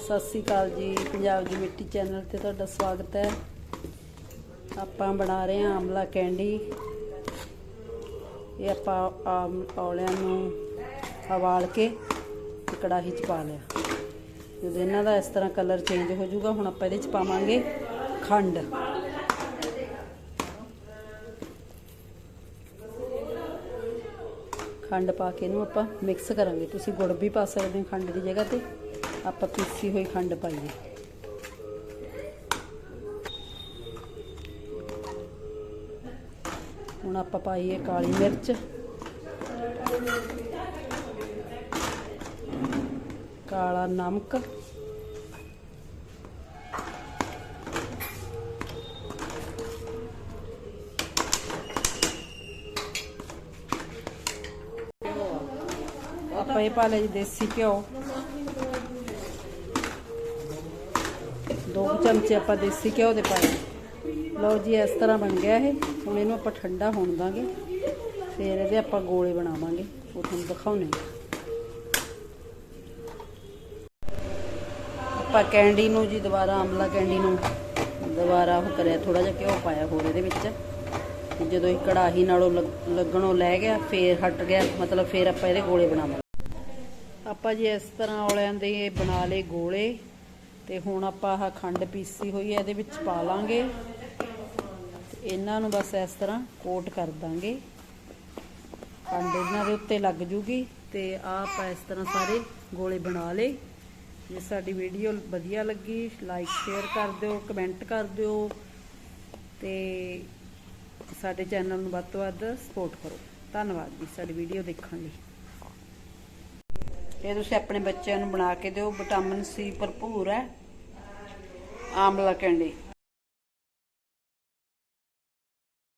ਸਤਿ ਸ੍ਰੀ ਅਕਾਲ ਜੀ, ਪੰਜਾਬ ਦੀ ਮਿੱਟੀ ਚੈਨਲ ਤੇ ਤੁਹਾਡਾ ਸਵਾਗਤ ਹੈ। ਆਪਾਂ ਬਣਾ ਰਹੇ ਹਾਂ ਆਮਲਾ ਕੈਂਡੀ। ਇਹ ਆਪਾਂ ਆਮ ਔਲਿਆਂ ਨੂੰ ਉਬਾਲ ਕੇ ਕੜਾਹੀ 'ਚ ਪਾ ਲਿਆ। ਜਦੋਂ ਇਹਨਾਂ ਦਾ ਇਸ ਤਰ੍ਹਾਂ ਕਲਰ ਚੇਂਜ ਹੋ ਜਾਊਗਾ, ਹੁਣ ਆਪਾਂ ਇਹਦੇ 'ਚ ਪਾਵਾਂਗੇ ਖੰਡ। ਖੰਡ ਪਾ ਕੇ ਇਹਨੂੰ ਆਪਾਂ ਮਿਕਸ ਕਰਾਂਗੇ। ਤੁਸੀਂ ਗੁੜ ਵੀ ਪਾ ਸਕਦੇ ਹੋ ਖੰਡ ਦੀ ਜਗ੍ਹਾ ਤੇ। ਆਪਾਂ ਪੀਸੀ ਹੋਈ ਖੰਡ ਪਾਈਏ। ਹੁਣ ਆਪਾਂ ਪਾਈਏ ਕਾਲੀ ਮਿਰਚ। ਕਾਲਾ ਨਮਕ। ਆਪਾਂ ਇਹ ਪਾ ਲਿਆ ਜੀ ਦੇਸੀ ਘਿਓ। ਦੋ ਕੁ ਚਮਚੇ ਆਪਾਂ ਦੇਸੀ ਘਿਓ ਦੇ ਪਾਏ। ਲਓ ਜੀ, ਇਸ ਤਰ੍ਹਾਂ ਬਣ ਗਿਆ ਇਹ। ਹੁਣ ਇਹਨੂੰ ਆਪਾਂ ਠੰਡਾ ਹੋਣ ਦਾਂਗੇ। ਫਿਰ ਇਹਦੇ ਆਪਾਂ ਗੋਲੇ ਬਣਾਵਾਂਗੇ। ਉਹ ਤੁਹਾਨੂੰ ਦਿਖਾਉਣੇ ਆਪਾਂ ਕੈਂਡੀ ਨੂੰ ਜੀ ਦੁਬਾਰਾ, ਆਮਲਾ ਕੈਂਡੀ ਨੂੰ ਦੁਬਾਰਾ ਉਹ ਕਰਿਆ ਥੋੜਾ ਜਿਹਾ ਘਿਓ ਪਾਇਆ ਹੋਰ ਇਹਦੇ ਵਿੱਚ। ਜਦੋਂ ਇਹ ਕੜਾਹੀ ਨਾਲੋਂ ਲੱਗ- ਲੱਗਣੋਂ ਲੈ ਗਿਆ, ਫੇਰ ਹਟ ਗਿਆ। ਮਤਲਬ ਫੇਰ ਆਪਾਂ ਇਹਦੇ ਗੋਲੇ ਬਣਾਵਾਂਗੇ। ਆਪਾਂ ਜੀ ਇਸ ਤਰ੍ਹਾਂ ਔਲਿਆਂ ਦੇ ਬਣਾ ਲਏ ਗੋਲੇ, ਤੇ ਹੁਣ ਆਪਾਂ ਆਹ ਖੰਡ ਪੀਸੀ ਹੋਈ ਹੈ, ਇਹਦੇ ਵਿੱਚ ਪਾ ਲਾਂਗੇ। ਇਹਨਾਂ ਨੂੰ ਬਸ ਇਸ ਤਰ੍ਹਾਂ ਕੋਟ ਕਰ ਦਾਂਗੇ। ਖੰਡ ਇਹਨਾਂ ਦੇ ਉੱਤੇ ਲੱਗ ਜੂਗੀ, ਤੇ ਆਹ ਆਪਾਂ ਇਸ ਤਰ੍ਹਾਂ ਸਾਰੇ ਗੋਲੇ ਬਣਾ ਲਏ। ਜੇ ਸਾਡੀ ਵੀਡੀਓ ਵਧੀਆ ਲੱਗੀ ਲਾਈਕ ਸ਼ੇਅਰ ਕਰ ਦਿਓ ਕਮੈਂਟ ਕਰ ਦਿਓ, ਤੇ ਸਾਡੇ ਚੈਨਲ ਨੂੰ ਵੱਧ ਤੋਂ ਵੱਧ ਸਪੋਰਟ ਕਰੋ। ਧੰਨਵਾਦ ਜੀ, ਸਾਡੀ ਵੀਡੀਓ ਦੇਖਣ ਲਈ। ਇਹ ਤੁਸੀਂ ਆਪਣੇ ਬੱਚਿਆਂ ਨੂੰ ਬਣਾ ਕੇ ਦਿਓ ਵਿਟਾਮਿਨ ਸੀ ਭਰਪੂਰ ਹੈ। ਆਮਲਾ ਕੈਂਡੀ।